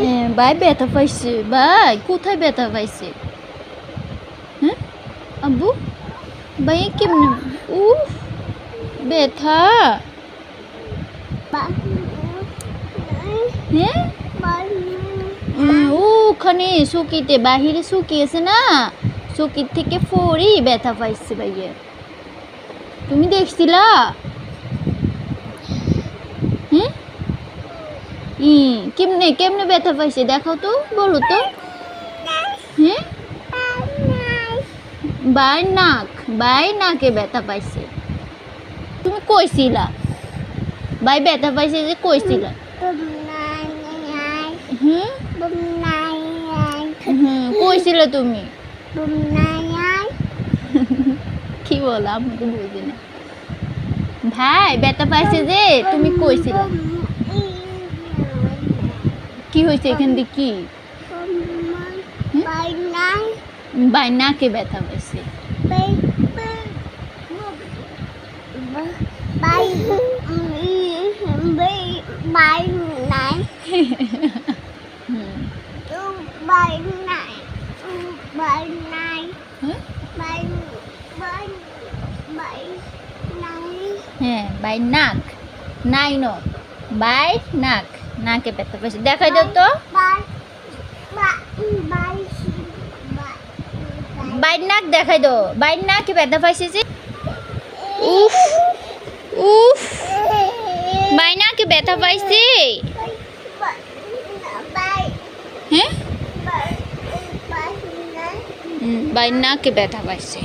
হ্যাঁ, ভাই ব্যথা পাইছে। ভাই কোথায় ব্যথা পাইছে? হ্যাঁ? আব্বু? ভাই কেমনে? উফ ব্যথা। হ্যাঁ? ওখানে চকিতে বাহিরে শুকিয়েছে না? চকির থেকে ফরি ব্যথা পাইছে ভাইয়া। তুমি দেখছিলা হ্যাঁ ই কেমনে কেমনে ব্যথা পাইছে? দেখাও তো, বলো তো। হ্যাঁ? বাই নাক বাই নাকে ব্যথা পাইছে। তুমি কইছিলা? বাই ব্যথা পাইছে যে কইছিলা? হুম? হুম তুমি? কি বলো আমি তো বুঝি না ভাই, ব্যথা পাইছে যে, তুমি কইছিলে? কি হয়েছে এখান দিয়ে কি বাই নাকে ব্যথা পাইছে হুম হুম? হ্যাঁ বাই নাক নাই ন বাই নাক নাকে ব্যথা পাইছে দেখাই দাও তো বাইর নাক দেখাই দাও বাইর নাকে ব্যথা পাইছে যে উফ উফ বাই নাকে ব্যথা পাইছে হ্যাঁ হুম, বাই নাকে ব্যথা পাইছে